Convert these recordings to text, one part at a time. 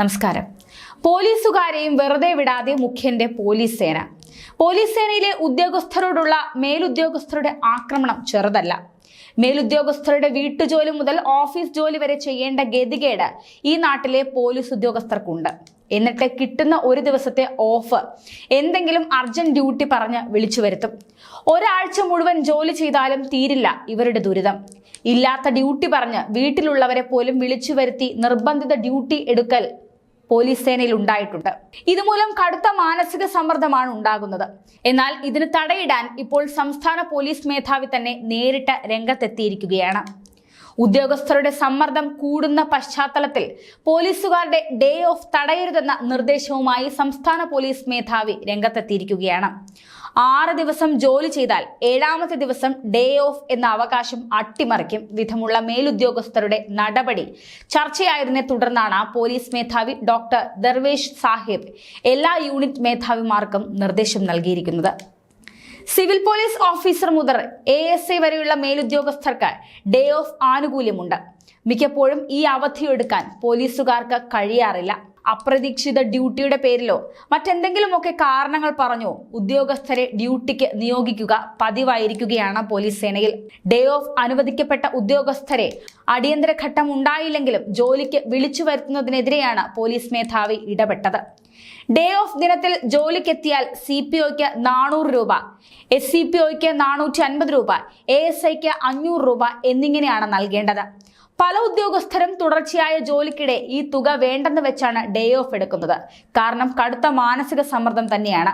നമസ്കാരം. പോലീസുകാരെയും വെറുതെ വിടാതെ മുഖ്യന്റെ പോലീസ് സേന. പോലീസ് സേനയിലെ ഉദ്യോഗസ്ഥരോടുള്ള മേലുദ്യോഗസ്ഥരുടെ ആക്രമണം ചെറുതല്ല. മേലുദ്യോഗസ്ഥരുടെ വീട്ടുജോലി മുതൽ ഓഫീസ് ജോലി വരെ ചെയ്യേണ്ട ഗതികേട് ഈ നാട്ടിലെ പോലീസ് ഉദ്യോഗസ്ഥർക്കുണ്ട്. എന്നിട്ട് കിട്ടുന്ന ഒരു ദിവസത്തെ ഓഫ് എന്തെങ്കിലും അർജന്റ് ഡ്യൂട്ടി പറഞ്ഞ് വിളിച്ചു വരുത്തും. ഒരാഴ്ച മുഴുവൻ ജോലി ചെയ്താലും തീരില്ല ഇവരുടെ ദുരിതം. ഇല്ലാത്ത ഡ്യൂട്ടി പറഞ്ഞ് വീട്ടിലുള്ളവരെ പോലും വിളിച്ചു വരുത്തി നിർബന്ധിത ഡ്യൂട്ടി എടുക്കൽ പോലീസ് സേനയിൽ ഉണ്ടായിട്ടുണ്ട്. ഇതുമൂലം കടുത്ത മാനസിക സമ്മർദ്ദമാണ് ഉണ്ടാകുന്നത്. എന്നാൽ ഇതിന് തടയിടാൻ ഇപ്പോൾ സംസ്ഥാന പോലീസ് മേധാവി തന്നെ നേരിട്ട് രംഗത്തെത്തിയിരിക്കുകയാണ്. ഉദ്യോഗസ്ഥരുടെ സമ്മർദ്ദം കൂടുന്ന പശ്ചാത്തലത്തിൽ പോലീസുകാരുടെ ഡേ ഓഫ് തടയരുതെന്ന നിർദ്ദേശവുമായി സംസ്ഥാന പോലീസ് മേധാവി രംഗത്തെത്തിയിരിക്കുകയാണ്. ആറ് ദിവസം ജോലി ചെയ്താൽ ഏഴാമത്തെ ദിവസം ഡേ ഓഫ് എന്ന അവകാശം അട്ടിമറിക്കും വിധമുള്ള മേലുദ്യോഗസ്ഥരുടെ നടപടി. ചർച്ചയായതിനെ തുടർന്നാണ് പോലീസ് മേധാവി ഡോക്ടർ ദർവേഷ് സാഹിബ് എല്ലാ യൂണിറ്റ് മേധാവിമാർക്കും നിർദ്ദേശം നൽകിയിരിക്കുന്നത്. സിവിൽ പോലീസ് ഓഫീസർ മുതൽ എ എസ് ഐ വരെയുള്ള മേലുദ്യോഗസ്ഥർക്ക് ഡേ ഓഫ് ആനുകൂല്യമുണ്ട്. മിക്കപ്പോഴും ഈ അവധിയെടുക്കാൻ പോലീസുകാർക്ക് കഴിയാറില്ല. അപ്രതീക്ഷിത ഡ്യൂട്ടിയുടെ പേരിലോ മറ്റെന്തെങ്കിലുമൊക്കെ കാരണങ്ങൾ പറഞ്ഞോ ഉദ്യോഗസ്ഥരെ ഡ്യൂട്ടിക്ക് നിയോഗിക്കുക പതിവായിരിക്കുകയാണ് പോലീസ് സേനയിൽ. ഡേ ഓഫ് അനുവദിക്കപ്പെട്ട ഉദ്യോഗസ്ഥരെ അടിയന്തര ഘട്ടം ഉണ്ടായില്ലെങ്കിലും ജോലിക്ക് വിളിച്ചു വരുത്തുന്നതിനെതിരെയാണ് പോലീസ് മേധാവി ഇടപെട്ടത്. ഡേ ഓഫ് ദിനത്തിൽ ജോലിക്കെത്തിയാൽ സി പി ഒക്ക് നാനൂറ് രൂപ എസ് സി പി ഒക്ക് നാനൂറ്റി അൻപത് രൂപ എ എസ് ഐക്ക് അഞ്ഞൂറ് രൂപ എന്നിങ്ങനെയാണ് നൽകേണ്ടത്. പല ഉദ്യോഗസ്ഥരും തുടർച്ചയായ ജോലിക്കിടെ ഈ തുക വേണ്ടെന്ന് വെച്ചാണ് ഡേ ഓഫ് എടുക്കുന്നത്. കാരണം കടുത്ത മാനസിക സമ്മർദ്ദം തന്നെയാണ്.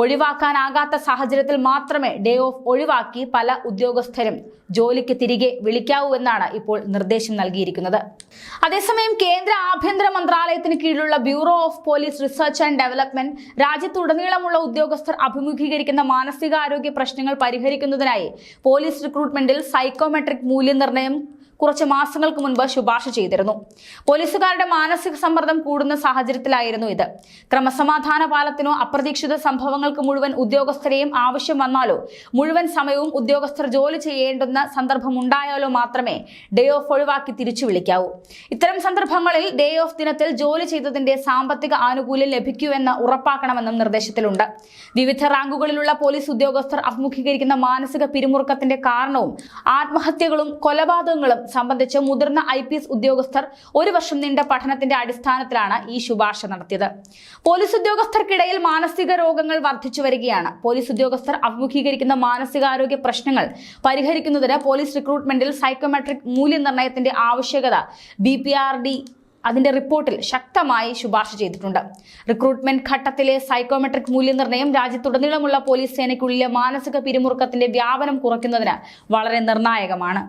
ഒഴിവാക്കാനാകാത്ത സാഹചര്യത്തിൽ മാത്രമേ ഡേ ഓഫ് ഒഴിവാക്കി പല ഉദ്യോഗസ്ഥരും ജോലിക്ക് തിരികെ വിളിക്കാവൂ എന്നാണ് ഇപ്പോൾ നിർദ്ദേശം നൽകിയിരിക്കുന്നത്. അതേസമയം കേന്ദ്ര ആഭ്യന്തര മന്ത്രാലയത്തിന് കീഴിലുള്ള Bureau of Police Research and Development രാജ്യത്തുടനീളമുള്ള ഉദ്യോഗസ്ഥർ അഭിമുഖീകരിക്കുന്ന മാനസികാരോഗ്യ പ്രശ്നങ്ങൾ പരിഹരിക്കുന്നതിനായി പോലീസ് റിക്രൂട്ട്മെന്റിൽ സൈക്കോമെട്രിക് മൂല്യനിർണയം കുറച്ച് മാസങ്ങൾക്ക് മുൻപ് ശുപാർശ ചെയ്തിരുന്നു. പോലീസുകാരുടെ മാനസിക സമ്മർദ്ദം കൂടുന്ന സാഹചര്യത്തിലായിരുന്നു ഇത്. ക്രമസമാധാന പാലത്തിനോ അപ്രതീക്ഷിത സംഭവങ്ങൾക്ക് മുഴുവൻ ഉദ്യോഗസ്ഥരെയും ആവശ്യം വന്നാലോ മുഴുവൻ സമയവും ഉദ്യോഗസ്ഥർ ജോലി ചെയ്യേണ്ടുന്ന സന്ദർഭമുണ്ടായാലോ മാത്രമേ ഡേ ഓഫ് ഒഴിവാക്കി തിരിച്ചു വിളിക്കാവൂ. ഇത്തരം സന്ദർഭങ്ങളിൽ ഡേ ഓഫ് ദിനത്തിൽ ജോലി ചെയ്തതിന്റെ സാമ്പത്തിക ആനുകൂല്യം ലഭിക്കൂ എന്ന് ഉറപ്പാക്കണമെന്നും നിർദ്ദേശത്തിലുണ്ട്. വിവിധ റാങ്കുകളിലുള്ള പോലീസ് ഉദ്യോഗസ്ഥർ അഭിമുഖീകരിക്കുന്ന മാനസിക പിരിമുറുക്കത്തിന്റെ കാരണവും ആത്മഹത്യകളും കൊലപാതകങ്ങളും സംബന്ധിച്ച് മുതിർന്ന ഐ പി എസ് ഉദ്യോഗസ്ഥർ ഒരു വർഷം നീണ്ട പഠനത്തിന്റെ അടിസ്ഥാനത്തിലാണ് ഈ ശുപാർശ നടത്തിയത്. പോലീസ് ഉദ്യോഗസ്ഥർക്കിടയിൽ മാനസിക രോഗങ്ങൾ വർദ്ധിച്ചു വരികയാണ്. പോലീസ് ഉദ്യോഗസ്ഥർ അഭിമുഖീകരിക്കുന്ന മാനസികാരോഗ്യ പ്രശ്നങ്ങൾ പരിഹരിക്കുന്നതിന് പോലീസ് റിക്രൂട്ട്മെന്റിൽ സൈക്കോമെട്രിക് മൂല്യനിർണയത്തിന്റെ ആവശ്യകത ബി പി ആർ ഡി അതിന്റെ റിപ്പോർട്ടിൽ ശക്തമായി ശുപാർശ ചെയ്തിട്ടുണ്ട്. റിക്രൂട്ട്മെന്റ് ഘട്ടത്തിലെ സൈക്കോമെട്രിക് മൂല്യനിർണയം രാജ്യത്തുടനീളമുള്ള പോലീസ് സേനയ്ക്കുള്ളിലെ മാനസിക പിരിമുറുക്കത്തിന്റെ വ്യാപനം കുറയ്ക്കുന്നതിന് വളരെ നിർണായകമാണ്.